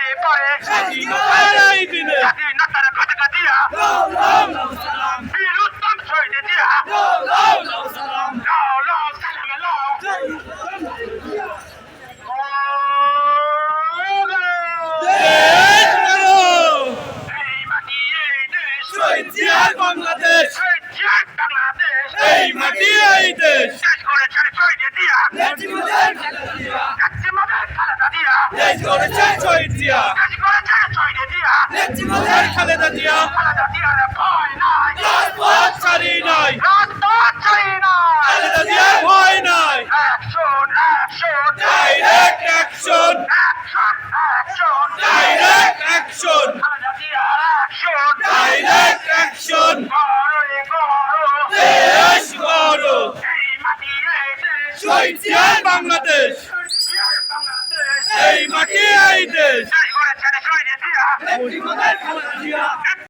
প্রাণে পড়ে স্বাধীনতার পতাকা দিয়া বীর উত্তম শহীদ দিয়া বাংলাদেশ বাংলাদেশ এই মাটি এই দেশ করে চলে চলে দিয়া দেশ করে জিয়া খালেদা জিয়া। রাজপথ ছাড়ি নাই। খালেদা জিয়ার ভয় নাই। Direct action direct action direct action দেশ গড়ো। বাংলাদেশ। এই মাটি এই দেশ